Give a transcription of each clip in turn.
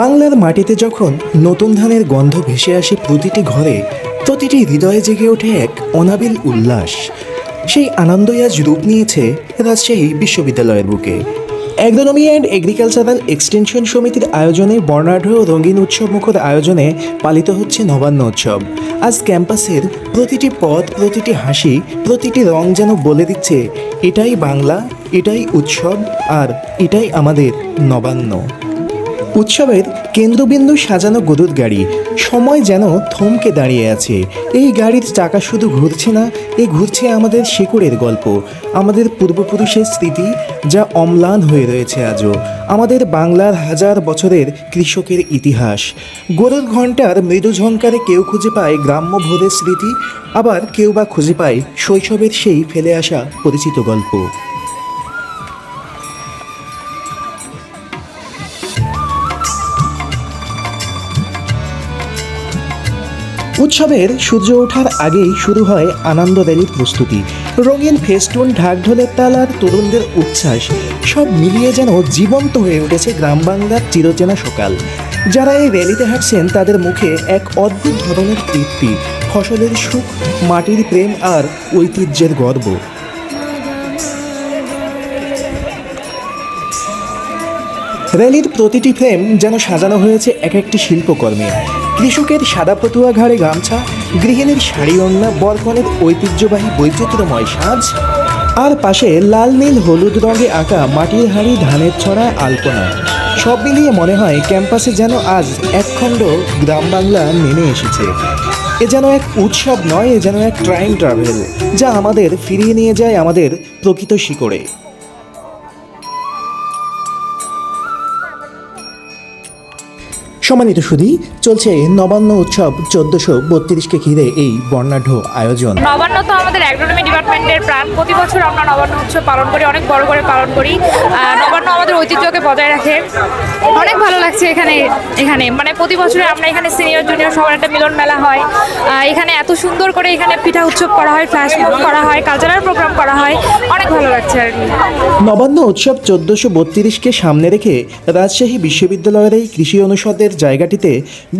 বাংলার মাটিতে যখন নতুন ধানের গন্ধ ভেসে আসে প্রতিটি ঘরে, প্রতিটি হৃদয়ে জেগে ওঠে এক অনাবিল উল্লাস। সেই আনন্দই আজ রূপ নিয়েছে রাজশাহী বিশ্ববিদ্যালয়ের বুকে। অ্যাগ্রোনমি অ্যান্ড এগ্রিকালচারাল এক্সটেনশন সমিতির আয়োজনে বর্ণাঢ্য ও রঙিন উৎসব মুখর আয়োজনে পালিত হচ্ছে নবান্ন উৎসব। আজ ক্যাম্পাসের প্রতিটি পথ, প্রতিটি হাসি, প্রতিটি রং যেন বলে দিচ্ছে, এটাই বাংলা, এটাই উৎসব, আর এটাই আমাদের নবান্ন। উৎসবের কেন্দ্রবিন্দু সাজানো গরুর গাড়ি। সময় যেন থমকে দাঁড়িয়ে আছে। এই গাড়ির চাকা শুধু ঘুরছে না, এ ঘুরছে আমাদের শেকড়ের গল্প, আমাদের পূর্বপুরুষের স্মৃতি যা অম্লান হয়ে রয়েছে আজও, আমাদের বাংলার হাজার বছরের কৃষকের ইতিহাস। গরুর ঘণ্টার মৃদু ঝঙ্কারে কেউ খুঁজে পায় গ্রাম্য ভোরের স্মৃতি, আবার কেউ বা খুঁজে পায় শৈশবের সেই ফেলে আসা পরিচিত গল্প। উৎসবের সূর্য ওঠার আগেই শুরু হয় আনন্দ র্যালির প্রস্তুতি। রঙিন ফেস্টুন, ঢাকঢোলের তাল আর তরুণদের উচ্ছ্বাস, সব মিলিয়ে যেন জীবন্ত হয়ে উঠেছে গ্রাম বাংলার চিরচেনা সকাল। যারা এই র্যালিতে হাঁটছেন, তাদের মুখে এক অদ্ভুত ধরনের তৃপ্তি, ফসলের সুখ, মাটির প্রেম আর ঐতিহ্যের গর্ব। র্যালির প্রতিটি ফ্রেম যেন সাজানো হয়েছে এক একটি শিল্পকর্মে। কৃষকের সাদা পতুয়া ঘাড়ে গামছা, গৃহিণীর শাড়ি ওড়না, বরকনের ঐতিহ্যবাহী বৈচিত্র্যময় সাজ, আর পাশে লাল, নীল, হলুদ রঙে আঁকা মাটির হাঁড়ি, ধানের ছড়া, আলপনা। সব মিলিয়ে মনে হয় ক্যাম্পাসে যেন আজ একখণ্ড গ্রাম বাংলা নেমে এসেছে। এ যেন এক উৎসব নয়, এ যেন এক ট্রাইম ট্রাভেল, যা আমাদের ফিরিয়ে নিয়ে যায় আমাদের প্রকৃত শিকড়ে। সম্মানিত সুধী চলছে নবান্ন উৎসব চোদ্দশো বত্রিশকে ঘিরে এই বর্ণাঢ্য আয়োজন। নবান্ন তো আমাদের অ্যাগ্রোনমি ডিপার্টমেন্টের প্রাণ। প্রতি বছর আমরা নবান্ন উৎসব পালন করি অনেক বড় করে পালন করি। নবান্ন আমাদের ঐতিহ্যকে বজায় রাখে। অনেক ভালো লাগছে এখানে এখানে। মানে প্রতি বছরে আমরা এখানে সিনিয়র জুনিয়র সবার একটা মিলন মেলা হয়। এখানে এত সুন্দর করে এখানে পিঠা উৎসব করা হয় ফ্ল্যাশ মব করা হয় কালচারাল প্রোগ্রাম করা হয়। অনেক ভালো লাগছে আর কি। নবান্ন উৎসব চোদ্দশো বত্রিশকে সামনে রেখে রাজশাহী বিশ্ববিদ্যালয়ের এই কৃষি অনুষদের জায়গাটিতে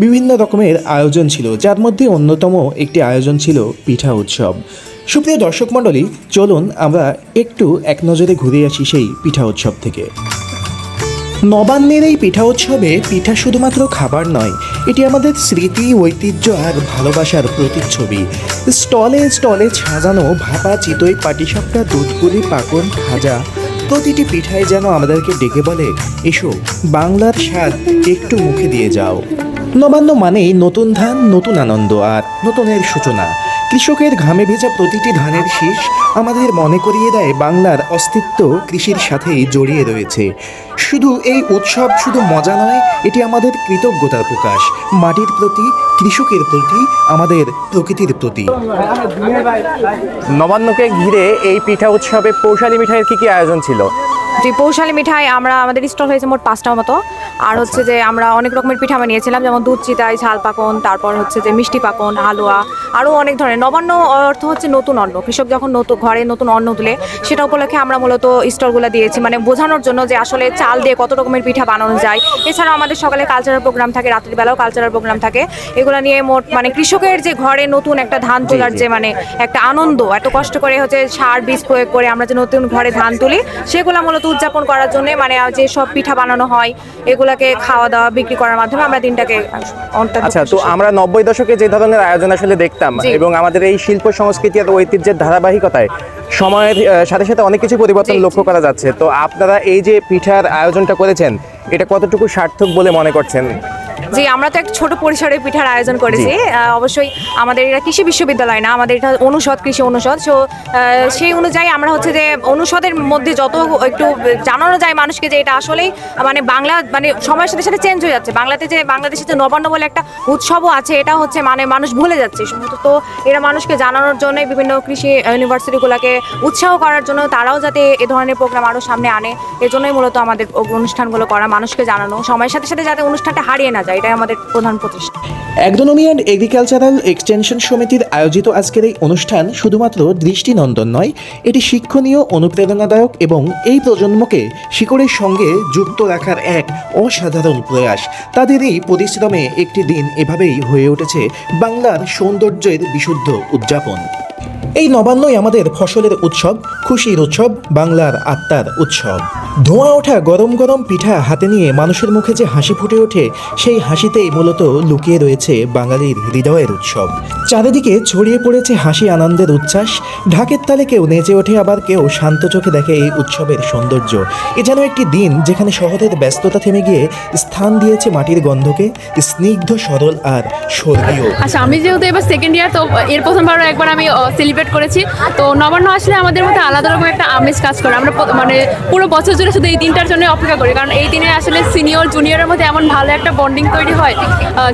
বিভিন্ন রকমের আয়োজন ছিল, যার মধ্যে অন্যতম একটি আয়োজন ছিল পিঠা উৎসব। সুপ্রিয় দর্শক মণ্ডলী, চলুন আমরা একটু এক নজরে ঘুরে আসি সেই পিঠা উৎসব থেকে। নবান্নের এই পিঠা উৎসবে পিঠা শুধুমাত্র খাবার নয়, এটি আমাদের স্মৃতি, ঐতিহ্য আর ভালোবাসার প্রতিচ্ছবি। স্টলে স্টলে সাজানো ভাপা, চিতই, পাটিসাপটা দুধপুরি পাকন, খাজা প্রতিটি পিঠায় যেন আমাদেরকে ডেকে বলে, এসো, বাংলার স্বাদ একটু মুখে দিয়ে যাও। নবান্ন মানেই নতুন ধান, নতুন আনন্দ আর নতুনের সূচনা। কৃষকের ঘামে ভেজা প্রতিটি ধানের শীষ আমাদের মনে করিয়ে দেয় বাংলার অস্তিত্ব কৃষির সাথেই জড়িয়ে রয়েছে। শুধু এই উৎসব শুধু মজা নয় এটি আমাদের কৃতজ্ঞতার প্রকাশ। মাটির প্রতি কৃষকের প্রতি আমাদের প্রকৃতির প্রতি। নবান্নকে ঘিরে এই পিঠা উৎসবে পৌষালী মিঠাইয়ের কি কি আয়োজন ছিল? যে পৌশালী মিঠাই আমরা আমাদের স্টল হয়েছে মোট পাঁচটার মতো। আর হচ্ছে যে আমরা অনেক রকমের পিঠা বানিয়েছিলাম যেমন দুধ চিতাই ঝাল পাকন তারপর হচ্ছে যে মিষ্টি পাকন হালুয়া আরও অনেক ধরনের। নবান্ন অর্থ হচ্ছে নতুন অন্ন। কৃষক যখন নতুন ঘরে নতুন অন্ন তুলে সেটা উপলক্ষে আমরা মূলত স্টলগুলো দিয়েছি। মানে বোঝানোর জন্য যে আসলে চাল দিয়ে কত রকমের পিঠা বানানো যায়। এছাড়াও আমাদের সকালে কালচারাল প্রোগ্রাম থাকে রাত্রির বেলাও কালচারাল প্রোগ্রাম থাকে। এগুলো নিয়ে মোট মানে কৃষকের যে ঘরে নতুন একটা ধান তোলার যে মানে একটা আনন্দ এত কষ্ট করে হচ্ছে সার বীজ প্রয়োগ করে আমরা যে নতুন ঘরে ধান তুলি সেগুলো মূলত উদযাপন করার জন্য মানে যে সব পিঠা বানানো হয় এগুলাকে খাওয়া দাওয়া বিক্রি করার মাধ্যমে আমরা দিনটাকে আচ্ছা তো আমরা নব্বই দশকে যে ধরনের আয়োজন আসলে দেখতাম এবং আমাদের এই শিল্প সংস্কৃতি আর ঐতিহ্যের ধারাবাহিকতায় সময়ের সাথে সাথে অনেক কিছু পরিবর্তন লক্ষ্য করা যাচ্ছে। তো আপনারা এই যে পিঠার আয়োজনটা করেছেন এটা কতটুকু সার্থক বলে মনে করছেন? জি আমরা তো একটা ছোট পরিসরে পিঠার আয়োজন করেছি। অবশ্যই আমাদের এটা কৃষি বিশ্ববিদ্যালয় না আমাদের এটা অনুষদ কৃষি অনুষদ। সো সেই অনুযায়ী আমরা হচ্ছে যে অনুষদের মধ্যে যত একটু জানানো যায় মানুষকে যে এটা আসলেই মানে বাংলা মানে সময়ের সাথে সাথে চেঞ্জ হয়ে যাচ্ছে। বাংলাতে যে বাংলাদেশে যে নবান্ন বলে একটা উৎসবও আছে এটা হচ্ছে মানে মানুষ ভুলে যাচ্ছে। তো এরা মানুষকে জানানোর জন্য বিভিন্ন কৃষি ইউনিভার্সিটিগুলোকে উৎসাহ করার জন্য তারাও যাতে এ ধরনের প্রোগ্রাম আরও সামনে আনে। এজন্যই মূলত আমাদের অনুষ্ঠানগুলো করা মানুষকে জানানো। সময়ের সাথে সাথে যাতে অনুষ্ঠানটা হারিয়ে না যায়। এটাই আমাদের প্রধান প্রচেষ্টা অ্যাগ্রোনমি অ্যান্ড এগ্রিকালচারাল এক্সটেনশন সমিতির আয়োজিত আজকের এই অনুষ্ঠান শুধুমাত্র দৃষ্টিনন্দন নয়, এটি শিক্ষণীয়, অনুপ্রেরণাদায়ক এবং এই প্রজন্মকে শিকড়ের সঙ্গে যুক্ত রাখার এক অসাধারণ প্রয়াস। তাদের এই পরিশ্রমে একটি দিন এভাবেই হয়ে উঠেছে বাংলার সৌন্দর্যের বিশুদ্ধ উদযাপন। এই নবান্নই আমাদের ফসলের উৎসব, খুশির উৎসব, বাংলার আত্মার উৎসব। ধোঁয়া ওঠা, গরম গরম পিঠা হাতে নিয়ে মানুষের মুখে যে হাসি ফুটে ওঠে, সেই হাসিতেই মূলত লুকিয়ে রয়েছে বাঙালির হৃদয়ের উৎসব। চারিদিকে ছড়িয়ে পড়েছে হাসি, আনন্দের উচ্ছ্বাস। ঢাকের তালে কেউ নেচে ওঠে, আবার কেউ শান্ত চোখে দেখে এই উৎসবের সৌন্দর্য। এ যেন একটি দিন যেখানে শহরের ব্যস্ততা থেমে গিয়ে স্থান দিয়েছে মাটির গন্ধকে, স্নিগ্ধ সরল আর স্বর্গীয়। আচ্ছা আমি যেহেতু এবার সেকেন্ড ইয়ার তো এর প্রথমবার একবার আমি সেলিব্রেট করেছি। তো নবান্ন আসলে আমাদের মধ্যে আলাদা রকম একটা আমেজ কাজ করে। আমরা মানে পুরো বছর জুড়ে শুধু এই দিনটার জন্য অপেক্ষা করি। কারণ এই দিনে আসলে সিনিয়র জুনিয়রের মধ্যে এমন ভালো একটা বন্ডিং তৈরি হয়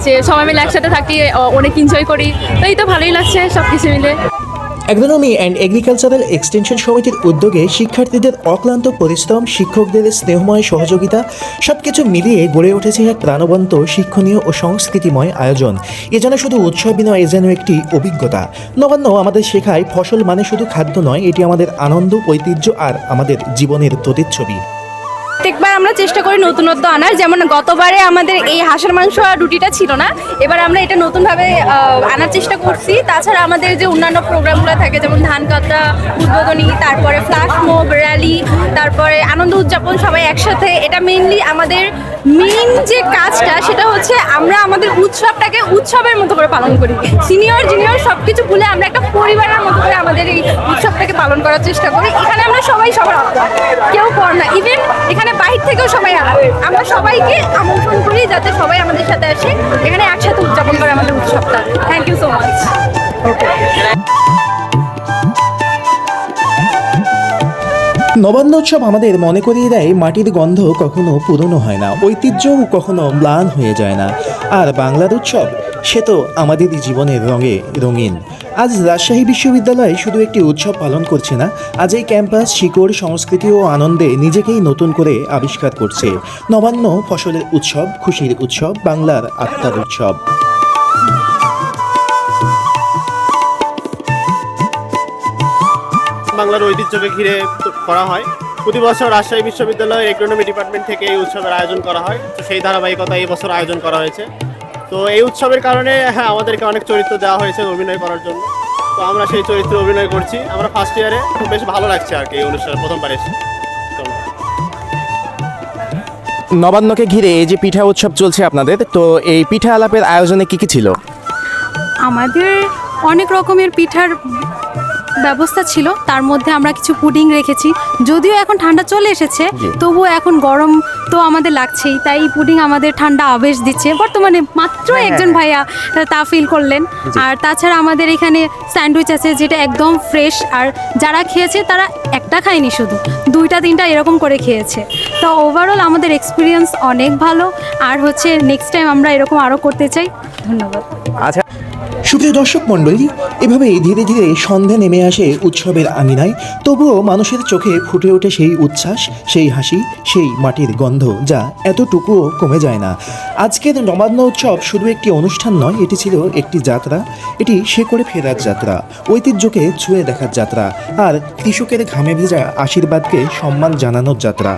যে সবাই মিলে একসাথে থাকি অনেক এনজয় করি। তো এই তো ভালোই লাগছে সব কিছু মিলে। অ্যাগ্রোনমি অ্যান্ড এগ্রিকালচারাল এক্সটেনশন সমিতির উদ্যোগে শিক্ষার্থীদের অক্লান্ত পরিশ্রম, শিক্ষকদের স্নেহময় সহযোগিতা সব কিছু মিলিয়ে গড়ে উঠেছে এক প্রাণবন্ত শিক্ষণীয় ও সংস্কৃতিময় আয়োজন। এ যেন শুধু উৎসবই নয় এ যেন একটি অভিজ্ঞতা। নবান্ন আমাদের শেখায়, ফসল মানে শুধু খাদ্য নয়, এটি আমাদের আনন্দ, ঐতিহ্য আর আমাদের জীবনের প্রতিচ্ছবি। প্রত্যেকবার আমরা চেষ্টা করি নতুনত্ব আনার। যেমন গতবারে আমাদের এই হাঁসের মাংস আর রুটিটা ছিল না, এবার আমরা এটা নতুনভাবে আনার চেষ্টা করছি। তাছাড়া আমাদের যে অন্যান্য প্রোগ্রামগুলো থাকে, যেমন ধান কাটা, উদ্বোধনী, তারপরে ফ্ল্যাশ মোব র্যালি তারপরে আনন্দ উদযাপন সবাই একসাথে। এটা মেইনলি আমাদের মেইন যে কাজটা, সেটা হচ্ছে আমরা আমাদের উৎসবটাকে উৎসবের মতো করে পালন করি। সিনিয়র জুনিয়র সব কিছু ভুলে আমরা একটা পরিবারের মতো করে আমাদের এই উৎসবটাকে পালন করার চেষ্টা করি। এখানে আমরা সবাই সবার কেউ পর না। ইভেন এখানে বাহির থেকেও সবাই আসে আমরা সবাইকে আমন্ত্রণ করি যাতে সবাই আমাদের সাথে আসে। এখানে একসাথে উদযাপন করে আমাদের উৎসবটা। Thank you so much Nabanna উৎসব আমাদের মনে করিয়ে দেয়, মাটির গন্ধ কখনো পুরনো হয় না, ঐতিহ্যও কখনো ম্লান হয়ে যায় না। আর বাংলার উৎসব সে তো আমাদেরই জীবনের রঙে রঙিন। আজ রাজশাহী বিশ্ববিদ্যালয় শুধু একটি উৎসব পালন করছে না, আজ এই ক্যাম্পাস, শিকড়, সংস্কৃতি ও আনন্দে নিজেকেই নতুন করে আবিষ্কার করছে। নবান্ন ফসলের উৎসব, খুশির উৎসব, বাংলার আত্মার উৎসব। বাংলার ঐতিহ্যকে ঘিরে করা হয়। প্রতি বছর রাজশাহী বিশ্ববিদ্যালয়ের ইকোনমি ডিপার্টমেন্ট থেকে এই উৎসবের আয়োজন করা হয়। তো সেই ধারাবাহিকতা এই বছর আয়োজন করা হয়েছে। তো এই উৎসবের কারণে হ্যাঁ আমাদেরকে অনেক চরিত্র দেওয়া হয়েছে অভিনয় করার জন্য। তো আমরা সেই চরিত্রে অভিনয় করছি। আমরা ফার্স্ট ইয়ারে খুব বেশ ভালো লাগছে আর কি এই অনুষ্ঠানে প্রথমবার এসে। নবান্নকে ঘিরে এই যে পিঠা উৎসব চলছে আপনাদের তো এই পিঠা আলাপের আয়োজনে কি কি ছিল? আমাদের অনেক রকমের পিঠার ব্যবস্থা ছিল তার মধ্যে আমরা কিছু পুডিং রেখেছি। যদিও এখন ঠান্ডা চলে এসেছে। তবুও এখন গরম তো আমাদের লাগছেই তাই পুডিং আমাদের ঠান্ডা আবেশ দিচ্ছে। বর্তমানে মাত্র হ্যাঁ, একজন হ্যাঁ। ভাইয়া তা ফিল করলেন। আর তাছাড়া আমাদের এখানে স্যান্ডউইচ আছে যেটা একদম ফ্রেশ আর যারা খেয়েছে তারা একটা খায়নি শুধু দুইটা তিনটা এরকম করে খেয়েছে। তো ওভারঅল আমাদের এক্সপিরিয়েন্স অনেক ভালো আর হচ্ছে নেক্সট টাইম আমরা এরকম আরও করতে চাই ধন্যবাদ। আচ্ছা সুপ্রিয় দর্শক মণ্ডলী এভাবেই ধীরে ধীরে সন্ধে নেমে আসে উৎসবের আঙিনায়। তবুও মানুষের চোখে ফুটে ওঠে সেই উচ্ছ্বাস, সেই হাসি, সেই মাটির গন্ধ যা এতটুকুও কমে যায় না। আজকের নবান্ন উৎসব শুধু একটি অনুষ্ঠান নয়, এটি ছিল একটি যাত্রা। এটি শেকড়ে ফেরার যাত্রা, ঐতিহ্যকে ছুঁয়ে দেখার যাত্রা, আর কৃষকের ঘামে ভেজা আশীর্বাদকে সম্মান জানানোর যাত্রা।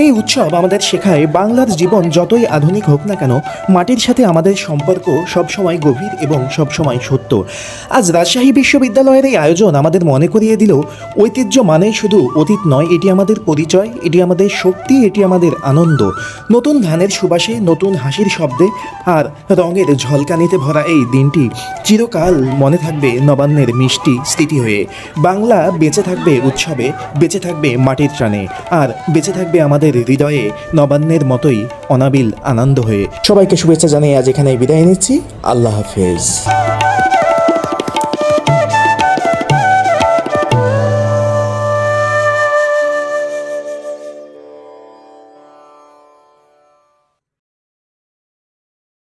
এই উৎসব আমাদের শেখায় বাংলার জীবন যতই আধুনিক হোক না কেন, মাটির সাথে আমাদের সম্পর্ক সবসময় গভীর এবং সবসময় সত্য। আজ রাজশাহী বিশ্ববিদ্যালয়ের এই আয়োজন আমাদের মনে করিয়ে দিল, ঐতিহ্য মানে শুধু অতীত নয়, এটি আমাদের পরিচয়, এটি আমাদের শক্তি, এটি আমাদের আনন্দ। নতুন ধানের সুবাসে, নতুন হাসির শব্দে আর রঙের ঝলকানিতে ভরা এই দিনটি চিরকাল মনে থাকবে নবান্নের মিষ্টি স্মৃতি হয়ে। বাংলা বেঁচে থাকবে উৎসবে, বেঁচে থাকবে মাটির টানে, আর বেঁচে থাকবে আমাদের হৃদয়ে নবান্নের মতোই অনাবিল আনন্দ হয়ে সবাইকে শুভেচ্ছা জানিয়ে আজ এখানে বিদায় নিচ্ছি। আল্লাহ হাফেজ।